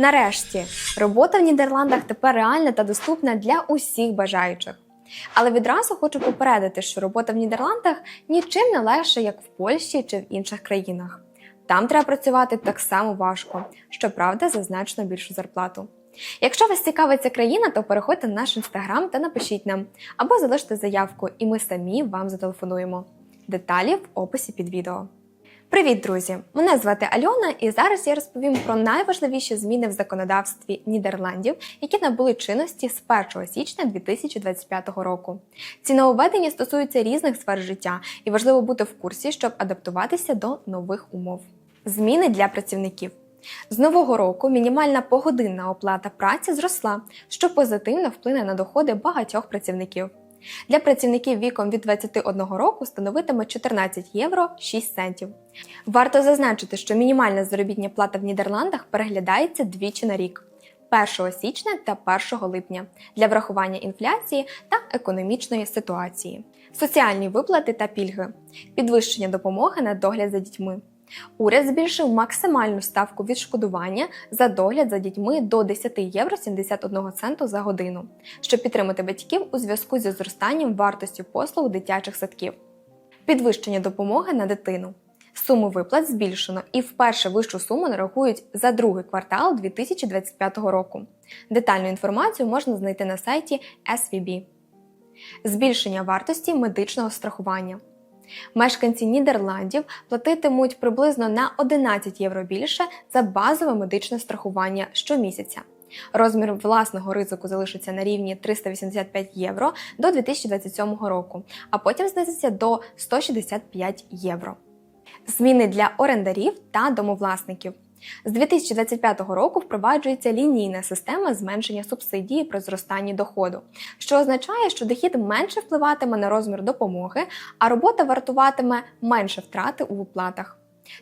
Нарешті, робота в Нідерландах тепер реальна та доступна для усіх бажаючих. Але відразу хочу попередити, що робота в Нідерландах нічим не легше, як в Польщі чи в інших країнах. Там треба працювати так само важко, щоправда, за значно більшу зарплату. Якщо вас цікавить ця країна, то переходьте на наш інстаграм та напишіть нам або залиште заявку, і ми самі вам зателефонуємо. Деталі в описі під відео. Привіт, друзі! Мене звати Альона, і зараз я розповім про найважливіші зміни в законодавстві Нідерландів, які набули чинності з 1 січня 2025 року. Ці нововведення стосуються різних сфер життя, і важливо бути в курсі, щоб адаптуватися до нових умов. Зміни для працівників. З нового року мінімальна погодинна оплата праці зросла, що позитивно вплине на доходи багатьох працівників. Для працівників віком від 21 року становитиме 14 євро 6 центів. Варто зазначити, що мінімальна заробітня плата в Нідерландах переглядається двічі на рік 1 січня та 1 липня для врахування інфляції та економічної ситуації, соціальні виплати та пільги, підвищення допомоги на догляд за дітьми. Уряд збільшив максимальну ставку відшкодування за догляд за дітьми до 10 євро 71 центу за годину, щоб підтримати батьків у зв'язку зі зростанням вартості послуг дитячих садків, підвищення допомоги на дитину. Суму виплат збільшено і вперше вищу суму нарахують за другий квартал 2025 року. Детальну інформацію можна знайти на сайті SVB. Збільшення вартості медичного страхування. Мешканці Нідерландів платитимуть приблизно на 11 євро більше за базове медичне страхування щомісяця. Розмір власного ризику залишиться на рівні 385 євро до 2027 року, а потім знизиться до 165 євро. Зміни для орендарів та домовласників. З 2025 року впроваджується лінійна система зменшення субсидії при зростанні доходу, що означає, що дохід менше впливатиме на розмір допомоги, а робота вартуватиме менше втрати у виплатах.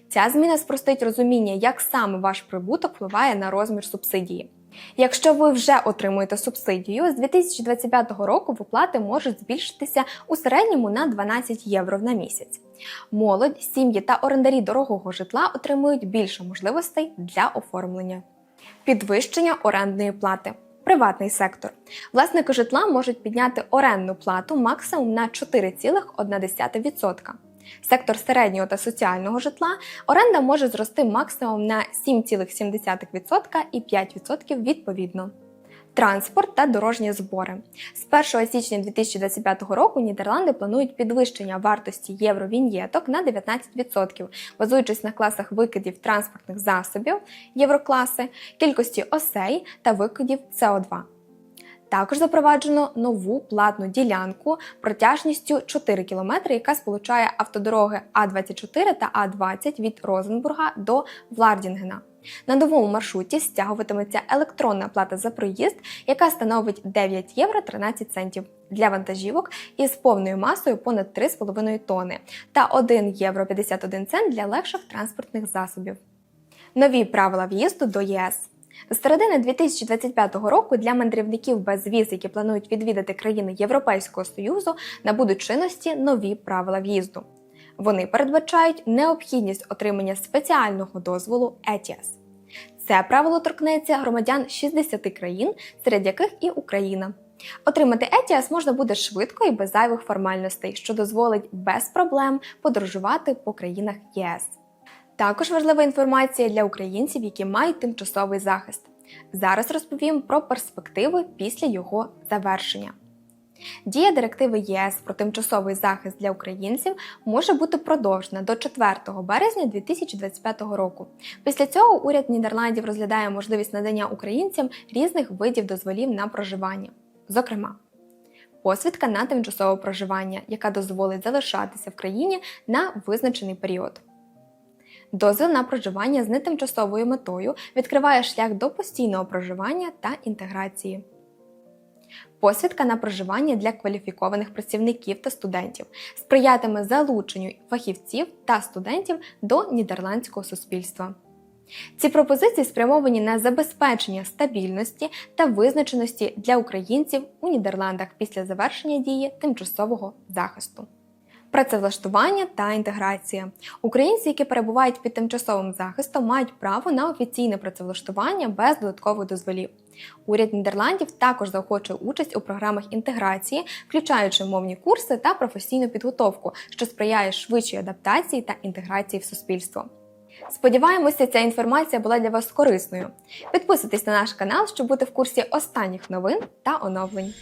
Ця зміна спростить розуміння, як саме ваш прибуток впливає на розмір субсидії. Якщо ви вже отримуєте субсидію, з 2025 року виплати можуть збільшитися у середньому на 12 євро на місяць. Молодь, сім'ї та орендарі дорогого житла отримують більше можливостей для оформлення. Підвищення орендної плати. Приватний сектор. Власники житла можуть підняти орендну плату максимум на 4,1%. Сектор середнього та соціального житла оренда може зрости максимум на 7,7% і 5% відповідно. Транспорт та дорожні збори з 1 січня 2025 року Нідерланди планують підвищення вартості євровіньєток на 19%, базуючись на класах викидів транспортних засобів єврокласи, кількості осей та викидів СО2. Також запроваджено нову платну ділянку протяжністю 4 км, яка сполучає автодороги А24 та А20 від Розенбурга до Влардінгена. На новому маршруті стягуватиметься електронна плата за проїзд, яка становить 9 євро 13 центів для вантажівок із повною масою понад 3,5 тонни та 1 євро 51 цент для легших транспортних засобів. Нові правила в'їзду до ЄС. З середини 2025 року для мандрівників без віз, які планують відвідати країни Європейського Союзу, набудуть чинності нові правила в'їзду. Вони передбачають необхідність отримання спеціального дозволу ETIAS. Це правило торкнеться громадян 60 країн, серед яких і Україна. Отримати ETIAS можна буде швидко і без зайвих формальностей, що дозволить без проблем подорожувати по країнах ЄС. Також важлива інформація для українців, які мають тимчасовий захист. Зараз розповім про перспективи після його завершення. Дія директиви ЄС про тимчасовий захист для українців може бути продовжена до 4 березня 2025 року. Після цього уряд Нідерландів розглядає можливість надання українцям різних видів дозволів на проживання. Зокрема, посвідка на тимчасове проживання, яка дозволить залишатися в країні на визначений період. Дозвіл на проживання з нетимчасовою метою відкриває шлях до постійного проживання та інтеграції. Посвідка на проживання для кваліфікованих працівників та студентів сприятиме залученню фахівців та студентів до нідерландського суспільства. Ці пропозиції спрямовані на забезпечення стабільності та визначеності для українців у Нідерландах після завершення дії тимчасового захисту. Працевлаштування та інтеграція. Українці, які перебувають під тимчасовим захистом, мають право на офіційне працевлаштування без додаткових дозволів. Уряд Нідерландів також заохочує участь у програмах інтеграції, включаючи мовні курси та професійну підготовку, що сприяє швидшій адаптації та інтеграції в суспільство. Сподіваємося, ця інформація була для вас корисною. Підписуйтесь на наш канал, щоб бути в курсі останніх новин та оновлень.